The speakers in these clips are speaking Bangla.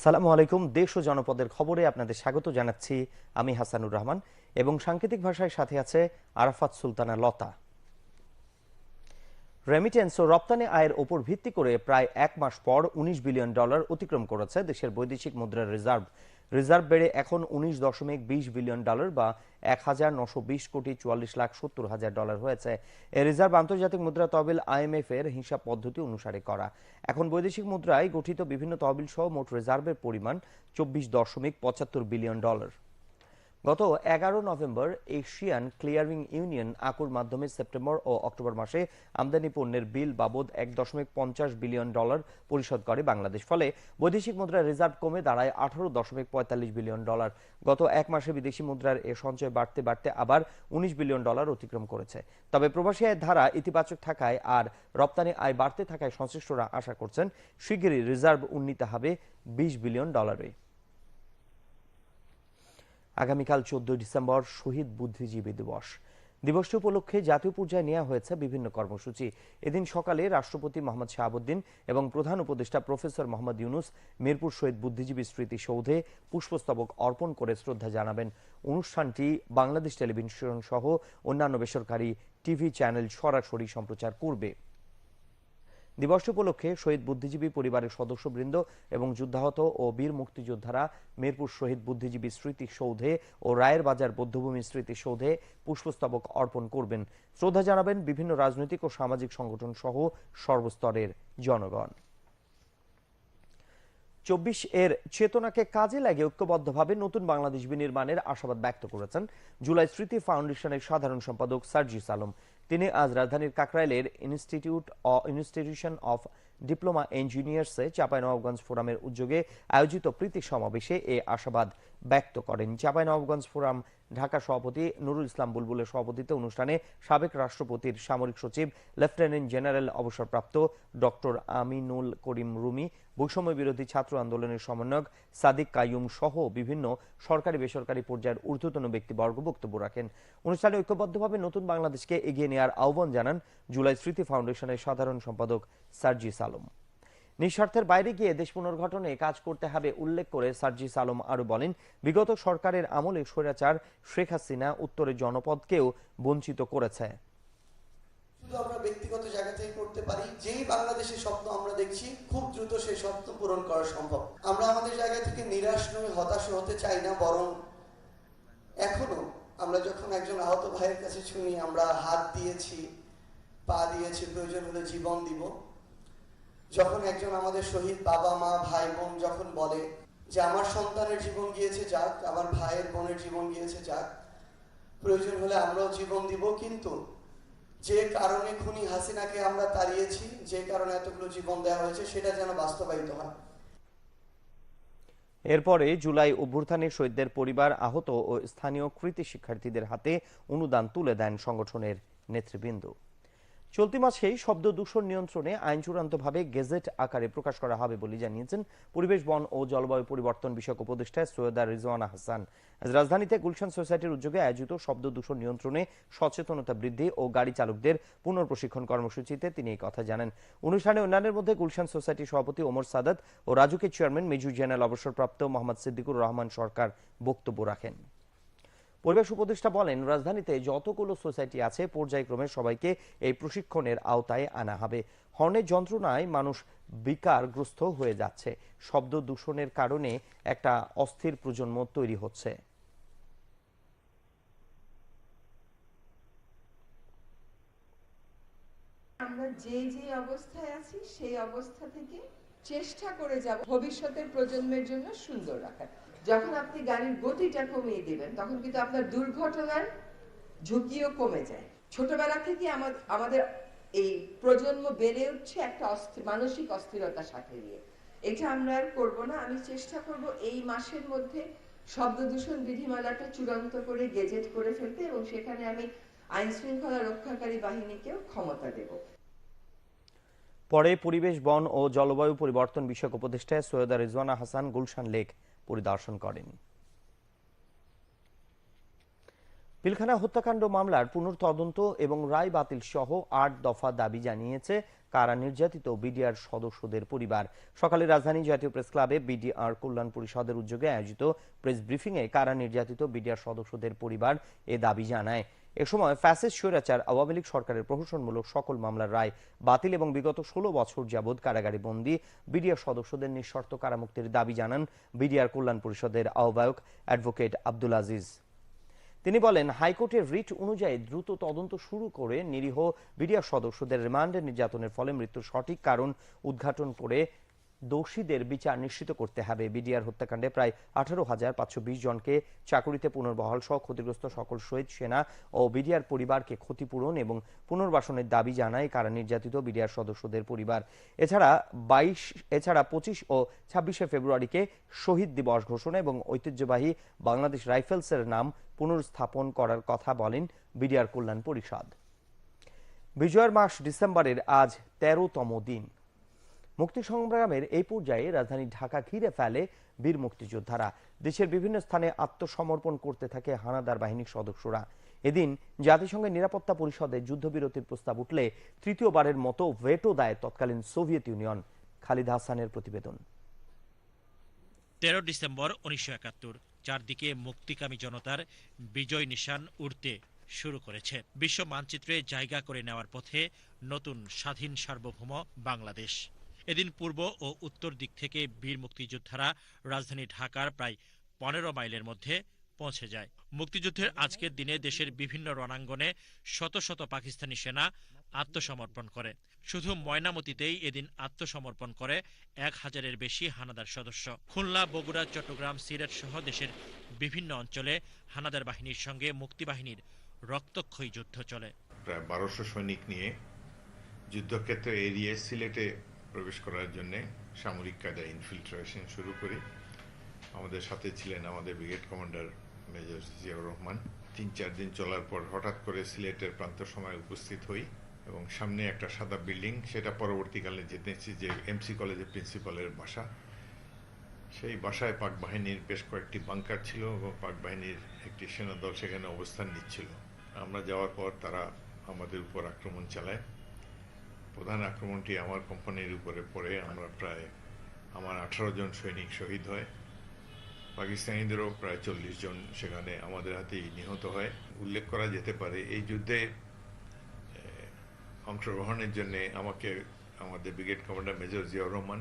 আসসালামু আলাইকুম। দেশ ও জনপদের খবরে আপনাদের স্বাগত জানাচ্ছি আমি হাসানুর রহমান এবং সাংকেতিক ভাষায় সাথে আছে আরাফাত সুলতানা লতা। রেমিটেন্স ও রপ্তানি আয়ের ওপর ভিত্তি করে প্রায় এক মাস পর উনিশ বিলিয়ন ডলার অতিক্রম করেছে দেশের বৈদেশিক মুদ্রার রিজার্ভ। রিজার্ভ বেড়ে এখন উনিশ দশমিক বিশ বিলিয়ন ডলার বা এক হাজার নশো বিশ কোটি চুয়াল্লিশ লাখ সত্তর হাজার ডলার হয়েছে। এ রিজার্ভ আন্তর্জাতিক মুদ্রা তহবিল আইএমএফ এর হিসাব পদ্ধতি অনুসারে করা। এখন বৈদেশিক মুদ্রায় গঠিত বিভিন্ন তহবিল সহ মোট রিজার্ভের পরিমাণ চব্বিশ দশমিক পঁচাত্তর বিলিয়ন ডলার। গত এগারো নভেম্বর এশিয়ান ক্লিয়ারিং ইউনিয়ন আকুর মাধ্যমে সেপ্টেম্বর ও অক্টোবর মাসে আমদানি পণ্যের বিল বাবদ এক দশমিক পঞ্চাশ বিলিয়ন ডলার পরিশোধ করে বাংলাদেশ। ফলে বৈদেশিক মুদ্রার রিজার্ভ কমে দাঁড়ায় আঠারো দশমিক পঁয়তাল্লিশ বিলিয়ন ডলার। গত এক মাসে বিদেশি মুদ্রার এ সঞ্চয় বাড়তে বাড়তে আবার উনিশ বিলিয়ন ডলার অতিক্রম করেছে। তবে প্রবাসী আয়ের ধারা ইতিবাচক থাকায় আর রপ্তানি আয় বাড়তে থাকায় সংশ্লিষ্টরা আশা করছেন, শিগগিরই রিজার্ভ উন্নীত হবে বিশ বিলিয়ন ডলারে। আগামীকাল চোদ্দই ডিসেম্বর শহীদ বুদ্ধিজীবী দিবস। দিবসটি উপলক্ষে জাতীয় পর্যায়ে নেওয়া হয়েছে বিভিন্ন কর্মসূচি। এদিন সকালে রাষ্ট্রপতি মোহাম্মদ শাহাবুদ্দিন এবং প্রধান উপদেষ্টা প্রফেসর মোহাম্মদ ইউনুস মিরপুর শহীদ বুদ্ধিজীবী স্মৃতি সৌধে পুষ্পস্তবক অর্পণ করে শ্রদ্ধা জানাবেন। অনুষ্ঠানটি বাংলাদেশ টেলিভিশন সহ অন্যান্য বেসরকারি টিভি চ্যানেল সরাসরি সম্প্রচার করবে। দিবস উপলক্ষে শহীদ বুদ্ধিজীবী পরিবারের সদস্যবৃন্দ এবং যুদ্ধাহত ও বীর মুক্তিযোদ্ধারা মিরপুর শহীদ বুদ্ধিজীবী স্মৃতি সৌধে ও রায়ের বাজার বৌদ্ধভূমি স্মৃতি সৌধে পুষ্পস্তবক অর্পণ করবেন। শ্রদ্ধা জানাবেন বিভিন্ন রাজনৈতিক ও সামাজিক সংগঠন সহ সর্বস্তরের জনগণ। চব্বিশ এর চেতনাকে কাজে লাগিয়ে ঐক্যবদ্ধভাবে নতুন বাংলাদেশ বিনির্মাণের আশাবাদ ব্যক্ত করেছেন জুলাই স্মৃতি ফাউন্ডেশনের সাধারণ সম্পাদক সার্জিস আলম। তিনি আজ রাজধানীর কাকরাইলের ইনস্টিটিউট ইনস্টিটিউশন অফ ডিপ্লোমা ইঞ্জিনিয়ার্সে চাঁপাইনবাবগঞ্জ ফোরামের উদ্যোগে আয়োজিত প্রীতি সমাবেশে এ আশাবাদ ব্যক্ত করেন। চাঁপাইনবাবগঞ্জ ফোরাম ঢাকা সভাপতি নুরুল ইসলাম বুলবুলের সভাপতিত্বে অনুষ্ঠানে সাবেক রাষ্ট্রপতির সামরিক সচিব লেফটেন্যান্ট জেনারেল অবসরপ্রাপ্ত ডক্টর আমিনুল করিম রুমি বৈষম্য বিরোধী ছাত্র আন্দোলনের সমন্বয়ক সাদিক কাইয়ুম সহ বিভিন্ন সরকারি বেসরকারি পর্যায়ের ঊর্ধ্বতন ব্যক্তিবর্গ বক্তব্য রাখেন। অনুষ্ঠানে ঐক্যবদ্ধভাবে নতুন বাংলাদেশকে এগিয়ে নেওয়ার আহ্বান জানান জুলাই স্মৃতি ফাউন্ডেশনের সাধারণ সম্পাদক সার্জিস আলম নিঃস্বার্থের বাইরে গিয়ে দেশ পুনর্গঠনে কাজ করতে হবে উল্লেখ করে সার্জিস আলম আরও বলেন, বিগত সরকারের আমলে স্বৈরাচার শেখ হাসিনা উত্তরের জনপদকেও বঞ্চিত করেছে। শুধু আমরা ব্যক্তিগত জায়গা থেকে করতে পারি। যেই বাংলাদেশের স্বপ্ন আমরা দেখছি, খুব দ্রুত সেই স্বপ্ন পূরণ করা সম্ভব। আমরা আমাদের জায়গা থেকে নিরাশ নয় হতাশ হতে চাই না, বরং এখনও আমরা যখন একজন আহত ভাইয়ের কাছে শুনি, আমরা হাত দিয়েছি, পা দিয়েছি, প্রয়োজন হলে জীবন দিব। যখন একজন আমাদের শহীদ বাবা, মা, ভাই, বোন যখন বলে যে, আমার সন্তানের জীবন গিয়েছে যাক, আমার ভাইয়ের বোনের জীবন গিয়েছে যাক, প্রয়োজন হলে আমরাও জীবন দিব। কিন্তু যে কারণে খুনি হাসিনাকে আমরা তাড়িয়েছি, যে কারণে এতগুলো জীবন দেওয়া হয়েছে, সেটা যেন বাস্তবায়িত হয়। এরপরে জুলাই অভ্যুত্থানে শহীদদের পরিবার আহত ও স্থানীয় কৃতি শিক্ষার্থীদের হাতে অনুদান তুলে দেন সংগঠনের নেতৃবৃন্দ। চলতি মাসেই শব্দ দূষণ নিয়ন্ত্রণে আইন চূড়ান্তভাবে গেজেট আকারে প্রকাশ করা হবে বলে জানিয়েছেন পরিবেশ, বন ও জলবায়ু পরিবর্তন বিষয়ক উপদেষ্টা সৈয়দা রিজওয়ানা হাসান। আজ রাজধানীতে গুলশান সোসাইটির উদ্যোগে আয়োজিত শব্দ দূষণ নিয়ন্ত্রণে সচেতনতা বৃদ্ধি ও গাড়ি চালকদের পুনর্প্রশিক্ষণ কর্মসূচিতে তিনি এই কথা জানান। অনুষ্ঠানে অন্যান্যের মধ্যে গুলশান সোসাইটির সভাপতি ওমর সাদাত ও রাজুকের চেয়ারম্যান মেজর জেনারেল অবসরপ্রাপ্ত মোহাম্মদ সিদ্দিকুর রহমান সরকার বক্তব্য রাখেন। পরিবেশ উপদেষ্টা বলেন, রাজধানীতে যতগুলো সোসাইটি আছে, পর্যায়ক্রমে সবাইকে এই প্রশিক্ষণের আওতায় আনা হবে। হর্নের যন্ত্রণায় মানুষ বিকারগ্রস্ত হয়ে যাচ্ছে। শব্দ দূষণের কারণে একটা অস্থির প্রজন্ম তৈরি হচ্ছে। আমরা যে যে অবস্থায় আছি, সেই অবস্থা থেকে চেষ্টা করে যাব ভবিষ্যতের প্রজন্মের জন্য সুন্দর রাখার। যখন আপনি গাড়ির গতিটা কমিয়ে দিবেন, তখন কিন্তু আপনার দুর্ঘটনার ঝুঁকিও কমে যায়। ছোটবেলা থেকে আমাদের এই প্রজন্ম বেড়ে উঠছে একটা মানসিক অস্থিরতার সাথে নিয়ে। এটা আমরা আর করব না। আমি চেষ্টা করব এই মাসের মধ্যে শব্দ দূষণ বিধিমালাটা চূড়ান্ত করে, গেজেট করে ফেলতে এবং সেখানে আমি আইন শৃঙ্খলা রক্ষাকারী বাহিনীকেও ক্ষমতা দেব। পরে পরিবেশ, বন ও জলবায়ু পরিবর্তন বিষয়ক উপদেষ্টা সৈয়দা রিজওয়ানা হাসান গুলশান লেক পরিদর্শন করেন। পিলখানা হত্যাকাণ্ড মামলার পুনর্তদন্ত এবং রায় বাতিল সহ আট দফা দাবি জানিয়েছে কারা নির্যাতিত বিডিআর সদস্যদের পরিবার। সকালে রাজধানী জাতীয় প্রেস ক্লাবে বিডিআর কল্যাণ পরিষদের উদ্যোগে আয়োজিত প্রেস ব্রিফিংয়ে কারা নির্যাতিত বিডিআর সদস্যদের পরিবার এ দাবি জানায়। এ সময় ফ্যাসিস্ট স্বৈরাচার আওয়ামী লীগ সরকারের প্রহসনমূলক সকল মামলার রায় বাতিল এবং বিগত ষোলো বছর যাবৎ কারাগারে বন্দী বিডিআর সদস্যদের নিঃশর্ত কারামুক্তির দাবি জানান বিডিআর কল্যাণ পরিষদের আহ্বায়ক অ্যাডভোকেট আব্দুল আজিজ। তিনি বলেন, হাইকোর্টের রিট অনুযায়ী দ্রুত তদন্ত শুরু করে নিরীহ বিডিআর সদস্যদের রিমান্ডে নির্যাতনের ফলে মৃত্যুর সঠিক কারণ উদ্ঘাটন করে দোষীদের বিচার নিশ্চিত করতে হবে। বিডিআর হত্যাকাণ্ডে প্রায় আঠারো হাজার পাঁচশো বিশ জনকে চাকুরিতে পুনর্বহাল সহ ক্ষতিগ্রস্ত সকল শহীদ সেনা ও বিডিআর পরিবারকে ক্ষতিপূরণ এবং পুনর্বাসনের দাবি জানায় কারা নির্যাতিত বিডিআর সদস্যদের পরিবার। এছাড়া বাইশ, এছাড়া পঁচিশ ও ছাব্বিশে ফেব্রুয়ারিকে শহীদ দিবস ঘোষণা এবং ঐতিহ্যবাহী বাংলাদেশ রাইফেলসের নাম পুনর্স্থাপন করার কথা বলেন বিডিআর কল্যাণ পরিষদ। বিজয়ের মাস ডিসেম্বরের আজ তেরোতম দিন। মুক্তি সংগ্রামের এই পর্যায়ে রাজধানী ঢাকা ঘিরে ফেলে বীর মুক্তিযোদ্ধারা। দেশের বিভিন্ন স্থানে আত্মসমর্পণ করতে থাকে হানাদার বাহিনীর সদস্যরা। এদিন জাতিসংঘের নিরাপত্তা পরিষদে যুদ্ধবিরতির প্রস্তাব উঠলে তৃতীয়বারের মতো ভেটো দেয় তৎকালীন সোভিয়েত ইউনিয়ন। খালিদ হাসানের প্রতিবেদন। তেরো ডিসেম্বর উনিশশো একাত্তর, চারদিকে মুক্তিকামী জনতার বিজয় নিশান উড়তে শুরু করেছে। বিশ্ব মানচিত্রে জায়গা করে নেওয়ার পথে নতুন স্বাধীন সার্বভৌম বাংলাদেশ। এদিন পূর্ব ও উত্তর দিক থেকে বীর মুক্তিযোদ্ধারা রাজধানী ঢাকার প্রায় পনেরো মাইলের মধ্যে পৌঁছে যায়। মুক্তিযুদ্ধের আজকের দিনে দেশের বিভিন্ন রণাঙ্গনে শত শত পাকিস্তানি সেনা আত্মসমর্পণ করে। শুধু ময়নামতিতেই এদিন আত্মসমর্পণ করে এক হাজারের বেশি হানাদার সদস্য। খুলনা, বগুড়া, চট্টগ্রাম, সিলেট সহ দেশের বিভিন্ন অঞ্চলে হানাদার বাহিনীর সঙ্গে মুক্তিবাহিনীর রক্তক্ষয়ী যুদ্ধ চলে। প্রায় বারোশো সৈনিক নিয়ে যুদ্ধক্ষেত্র এড়িয়ে সিলেটে প্রবেশ করার জন্য সামরিক কায়দায় ইনফিল্ট্রেশন শুরু করি। আমাদের সাথে ছিলেন আমাদের brigade commander major Ziaur Rahman. তিন, চার দিন চলার পর হঠাৎ করে সিলেটের প্রান্ত সময় উপস্থিত হই এবং সামনে একটা সাদা বিল্ডিং সেটা পরবর্তীকালে জেনেছি যে এমসি কলেজের প্রিন্সিপালের বাসা। সেই বাসায় পাক বাহিনীর বেশ কয়েকটি বাংকার ছিল এবং পাক বাহিনীর একটি সেনাদল সেখানে অবস্থান নিচ্ছিল। আমরা যাওয়ার পর তারা আমাদের উপর আক্রমণ চালায়। প্রধান আক্রমণটি আমার কোম্পানির উপরে পড়ে। আমরা প্রায় আমার আঠারো জন সৈনিক শহীদ হয়। পাকিস্তানিদেরও প্রায় চল্লিশ জন সেখানে আমাদের হাতেই নিহত হয়। উল্লেখ করা যেতে পারে, এই যুদ্ধে অংশগ্রহণের জন্যে আমাকে, আমাদের brigade commander major Ziaur Rahman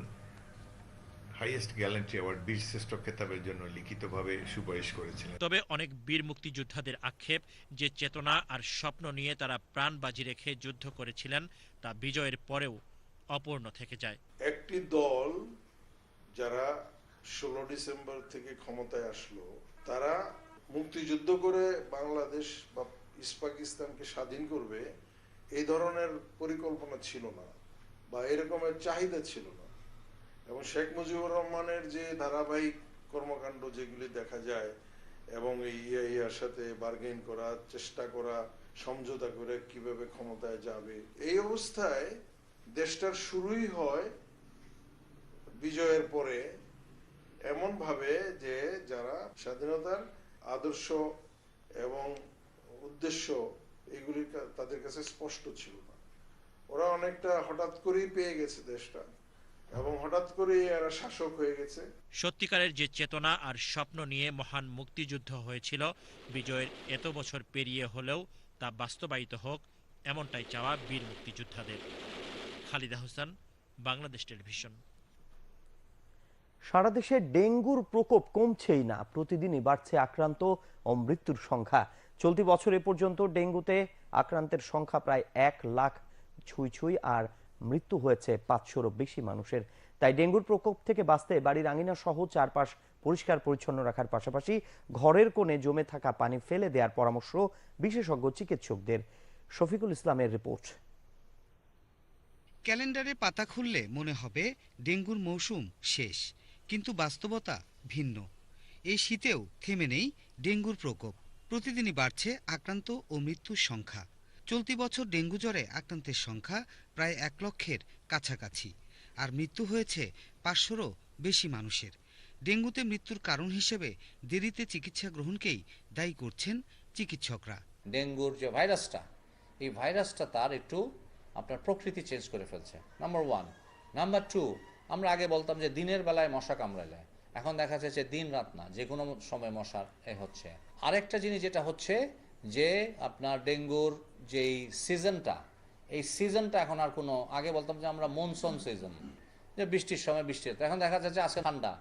highest gallantry award Bir Sreshtho খেতাবের জন্য লিখিতভাবে সুপারিশ করেছিলেন। তবে অনেক বীর মুক্তিযোদ্ধাদের আক্ষেপ যে চেতনা আর স্বপ্ন নিয়ে তারা প্রাণ বাজি রেখে যুদ্ধ করেছিলেন তা বিজয়ের পরেও অপূর্ণ থেকে যায়। একটি দল যারা ষোলো ডিসেম্বর থেকে ক্ষমতায় আসলো তারা মুক্তিযুদ্ধ করে বাংলাদেশ বা ইস্ট পাকিস্তানকে স্বাধীন করবে এই ধরনের পরিকল্পনা ছিল না বা এরকমের চাহিদা ছিল না। এবং শেখ মুজিবুর রহমানের যে ধারাবাহিক কর্মকাণ্ড যেগুলি দেখা যায়, এবং এই ইআইআর সাথে বার্গেন করা, চেষ্টা করা, সমঝোতা করে কীভাবে ক্ষমতায় যাবে, এই অবস্থায় দেশটার শুরুই হয় বিজয়ের পরে এমন ভাবে যে যারা স্বাধীনতার আদর্শ এবং উদ্দেশ্য এগুলি তাদের কাছে স্পষ্ট ছিল না। ওরা অনেকটা হঠাৎ করেই পেয়ে গেছে দেশটা। এবং হঠাৎ করেই এরা শাসক হয়ে গেছে। সত্যিকারের যে চেতনা আর স্বপ্ন নিয়ে মহান মুক্তিযুদ্ধ হয়েছিল বিজয়ের এত বছর পেরিয়ে হলেও তা বাস্তবায়িত হোক এমনটাই চাওয়া বীর মুক্তিযোদ্ধাদের। খালিদা হোসেন বাংলাদেশ টেলিভিশন। সারা দেশে ডেঙ্গুর প্রকোপ কমছেই না প্রতিদিনই বাড়ছে আক্রান্ত ও মৃত্যুর সংখ্যা। চলতি বছর এ পর্যন্ত ডেঙ্গুতে আক্রান্তের সংখ্যা প্রায় এক লাখ ছুঁই ছুঁই আর মৃত্যু হয়েছে পাঁচশোরও বেশি মানুষের। তাই ডেঙ্গুর প্রকোপ থেকে বাঁচতে বাড়ির আঙিনা সহ চারপাশ পরিষ্কার পরিচ্ছন্ন রাখার পাশাপাশি ঘরের কোণে জমে থাকা পানি ফেলে দেওয়ার পরামর্শ বিশেষজ্ঞ চিকিৎসকদের। শফিকুল ইসলামের রিপোর্ট। ক্যালেন্ডারে পাতা খুললে মনে হবে ডেঙ্গুর মৌসুম শেষ, কিন্তু বাস্তবতা ভিন্ন। এই শীতেও থেমে নেই ডেঙ্গুর প্রকোপ। প্রতিদিনই বাড়ছে আক্রান্ত ও মৃত্যুর সংখ্যা। চলতি বছর ডেঙ্গু জ্বরে আক্রান্তের সংখ্যা প্রায় এক লক্ষের কাছাকাছি, আর মৃত্যু হয়েছে পাঁচশোরও বেশি মানুষের। ডেঙ্গুতে মৃত্যুর কারণ হিসেবে দেরিতে চিকিৎসা গ্রহণকেই দায়ী করছেন চিকিৎসকরা। ডেঙ্গুর যে ভাইরাসটা, এই ভাইরাসটা তার একটু আপনার প্রকৃতি চেঞ্জ করে ফেলছে। নাম্বার ওয়ান নাম্বার টু আমরা আগে বলতাম যে দিনের বেলায় মশা কামড়ালে। এখন দেখা যাচ্ছে দিন রাত না যে কোনো সময় মশার এ হচ্ছে। আরেকটা জিনিস যেটা হচ্ছে যে আপনার ডেঙ্গুর যেই সিজনটা এই সিজনটা এখন আর কোনো আগে বলতাম যে আমরা মনসুন সিজন যে বৃষ্টির সময় বৃষ্টি হতো। এখন দেখা যাচ্ছে আজকে ঠান্ডা।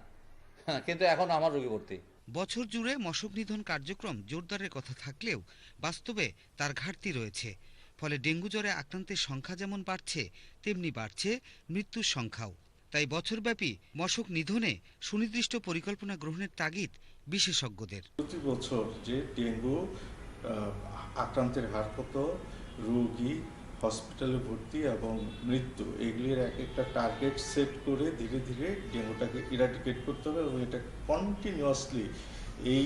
কিন্তু এখন আমার রোগী ভর্তি। বছর জুড়ে মশক নিধন কার্যক্রম জোরদারের কথা থাকলেও বাস্তবে তার ঘাটতি রয়েছে। ফলে ডেঙ্গু জ্বরে আক্রান্তের সংখ্যা যেমন বাড়ছে তেমনি বাড়ছে মৃত্যুর সংখ্যাও। তাই বছরব্যাপী মশক নিধনে সুনির্দিষ্ট পরিকল্পনা গ্রহণের তাগিদ বিশেষজ্ঞদের। প্রতি বছর যে ডেঙ্গু আক্রান্তের হার কত রোগী হসপিটালে ভর্তি এবং মৃত্যু। এগুলির এক একটা টার্গেট সেট করে ধীরে ধীরে ডেঙ্গুটাকে ইরাডিকেট করতে হবে এবং এটা কন্টিনিউয়াসলি এই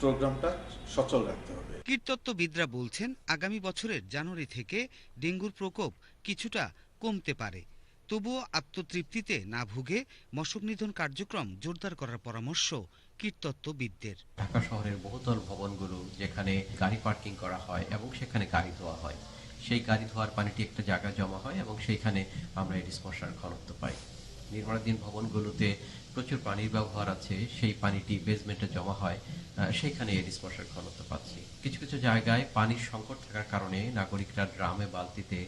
প্রোগ্রামটা সচল রাখতে হবে। কীটতত্ত্ববিদরা বলছেন, আগামী বছরের জানুয়ারি থেকে ডেঙ্গুর প্রকোপ কিছুটা কমতে পারে। তবুও আত্মতৃপ্তিতে না ভুগে মশক নিধন কার্যক্রম জোরদার করার পরামর্শ কীটতত্ত্ববিদদের ঢাকা শহরের বহুতল ভবনগুলো যেখানে গাড়ি পার্কিং করা হয় এবং সেখানে গাড়ি ধোয়া হয়। সেই গাড়ি ধোয়ার পানিটি একটা জায়গায় জমা হয় এবং সেইখানে আমরা এডিস মশার ঘনত্ব পাই। নির্মাণাধীন ভবনগুলোতে প্রচুর পানির ব্যবহার আছে, সেই পানিটি বেসমেন্টে জমা হয় সেইখানে এডিস মশার ঘনত্ব পাচ্ছি। কিছু কিছু জায়গায় পানির সংকট থাকার কারণে নাগরিকরা ড্রামে, বালতিতে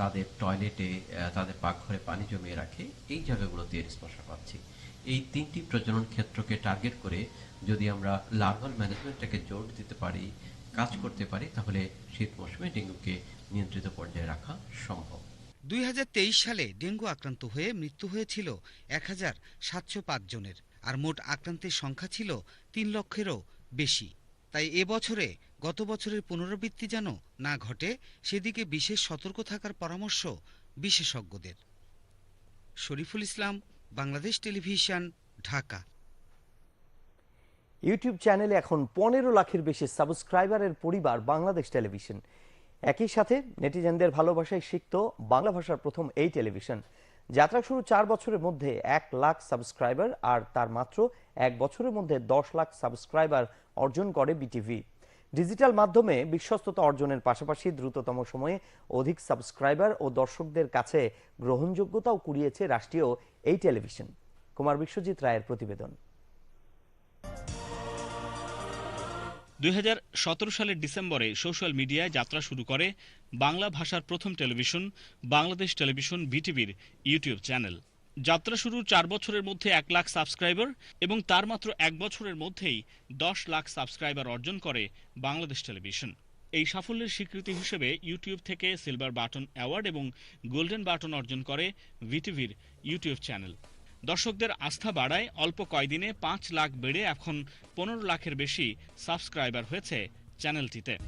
তাদের টয়লেটে তাদের পাকঘরে পানি জমিয়ে রাখে। এই জায়গাগুলোতে এডিস মশা পাচ্ছি। এই তিনটি প্রজনন ক্ষেত্রকে টার্গেট করে যদি আমরা লার্ভাল ম্যানেজমেন্টটাকে জোর দিতে পারি, কাজ করতে পারি, তাহলে শীত মৌসুমে ডেঙ্গুকে নিয়ন্ত্রিত পর্যায়ে রাখা সম্ভব। দুই হাজার তেইশ সালে ডেঙ্গু আক্রান্ত হয়ে মৃত্যু হয়েছিল এক হাজার সাতশো পাঁচ জনের, আর মোট আক্রান্তের সংখ্যা ছিল তিন লক্ষেরও বেশি। তাই এ বছরে গত বছরের পুনরাবৃত্তি যেন না ঘটে, সেদিকে বিশেষ সতর্ক থাকার পরামর্শ বিশেষজ্ঞদের। শরীফুল ইসলাম বাংলাদেশ টেলিভিশন, ঢাকা। ইউটিউব চ্যানেলে এখন পনেরো লাখের বেশি সাবস্ক্রাইবারের পরিবার বাংলাদেশ টেলিভিশন। একই সাথে নেটিজেনদের ভালোবাসায় শিখত বাংলা ভাষার প্রথম এই টেলিভিশন। যাত্রা শুরু চার বছরের মধ্যে এক লাখ সাবস্ক্রাইবার আর তার মাত্র এক বছরের মধ্যে দশ লাখ সাবস্ক্রাইবার অর্জন করে বিটিভি। ডিজিটাল মাধ্যমে বিশ্বস্ততা অর্জনের পাশাপাশি দ্রুততম সময়ে অধিক সাবস্ক্রাইবার ও দর্শকদের কাছে গ্রহণযোগ্যতাও কুড়িয়েছে রাষ্ট্রীয় এই টেলিভিশন। কুমার বিশ্বজিৎ রায়ের প্রতিবেদন। দুই হাজার সতেরো সালের ডিসেম্বরে সোশ্যাল মিডিয়ায় যাত্রা শুরু করে বাংলা ভাষার প্রথম টেলিভিশন, বাংলাদেশ টেলিভিশন, বিটিভির ইউটিউব চ্যানেল। যাত্রা শুরুর চার বছরের মধ্যে এক লাখ সাবস্ক্রাইবার এবং তার মাত্র এক বছরের মধ্যেই দশ লাখ সাবস্ক্রাইবার অর্জন করে বাংলাদেশ টেলিভিশন। এই সাফল্যের স্বীকৃতি হিসেবে ইউটিউব থেকে সিলভার বাটন অ্যাওয়ার্ড এবং গোল্ডেন বাটন অর্জন করে ভিটিভির ইউটিউব চ্যানেল। দর্শকদের আস্থা বাড়ায় অল্প কয়দিনে পাঁচ লাখ বেড়ে এখন পনেরো লাখের বেশি সাবস্ক্রাইবার হয়েছে চ্যানেলটিতে।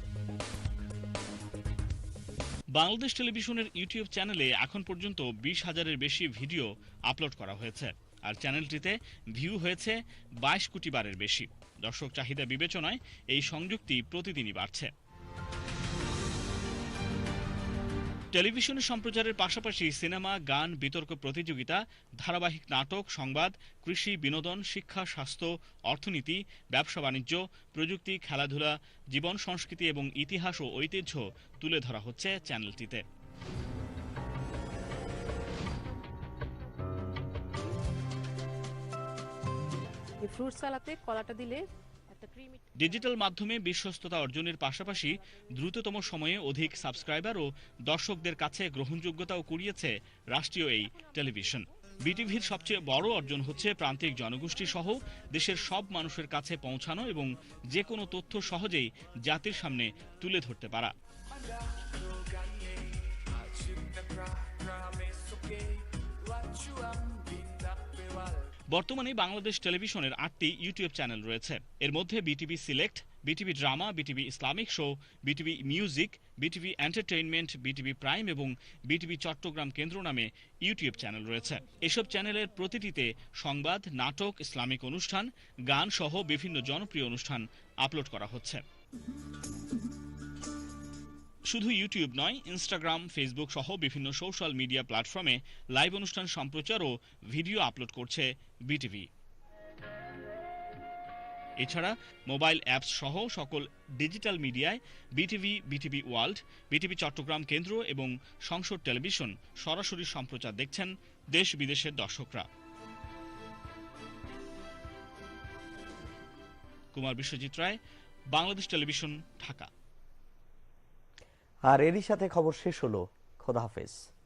বাংলাদেশ টেলিভিশনের ইউটিউব চ্যানেলে এখন পর্যন্ত বিশ হাজারের বেশি ভিডিও আপলোড করা হয়েছে। আর চ্যানেলটিতে ভিউ হয়েছে বাইশ কোটি বারের বেশি। দর্শক চাহিদা বিবেচনায় এই সংযুক্তি প্রতিদিনই বাড়ছে। টেলিভিশনে সম্প্রচারের পাশাপাশি সিনেমা, গান, বিতর্ক প্রতিযোগিতা, ধারাবাহিক নাটক, সংবাদ, কৃষি, বিনোদন, শিক্ষা, স্বাস্থ্য, অর্থনীতি, ব্যবসা বাণিজ্য, প্রযুক্তি, খেলাধুলা, জীবন সংস্কৃতি এবং ইতিহাস ও ঐতিহ্য তুলে ধরা হচ্ছে চ্যানেলটিতে। ফ্রুট সালাতে কলাটা দিলে ডিজিটাল মাধ্যমে বিশ্বস্ততা অর্জনের পাশাপাশি দ্রুততম সময়ে অধিক সাবস্ক্রাইবার ও দর্শকদের কাছে গ্রহণযোগ্যতাও কুড়িয়েছে রাষ্ট্রীয় এই টেলিভিশন। বিটিভির সবচেয়ে বড় অর্জন হচ্ছে প্রান্তিক জনগোষ্ঠী সহ দেশের সব মানুষের কাছে পৌঁছানো এবং যে কোনো তথ্য সহজেই জাতির সামনে তুলে ধরতে পারা। বর্তমানে বাংলাদেশ টেলিভিশনের আটটি ইউটিউব চ্যানেল রয়েছে। এর মধ্যে BTV select, BTV drama, BTV Islamic show, BTV music, BTV entertainment, BTV prime এবং বিটিভি চট্টগ্রাম কেন্দ্র নামে ইউটিউব চ্যানেল রয়েছে। এসব চ্যানেলের প্রতিটিতে সংবাদ, নাটক, ইসলামিক অনুষ্ঠান, গান সহ বিভিন্ন জনপ্রিয় অনুষ্ঠান আপলোড করা হচ্ছে। শুধু ইউটিউব নয় ইনস্টাগ্রাম ফেসবুক সহ বিভিন্ন সোশ্যাল মিডিয়া প্ল্যাটফর্মে লাইভ অনুষ্ঠান সম্প্রচার ও ভিডিও আপলোড করছে বিটিভি এছাড়া মোবাইল অ্যাপস সহ সকল ডিজিটাল মিডিয়ায় BTV BTV world BTV Chittagong কেন্দ্র এবং সংসদ টেলিভিশন সরাসরি সম্প্রচার দেখছেন দেশ বিদেশের দর্শকরা। কুমার বিশ্বজিৎ রায়, বাংলাদেশ টেলিভিশন ঢাকা। আর এরই সাথে খবর শেষ হলো। খোদা হাফেজ।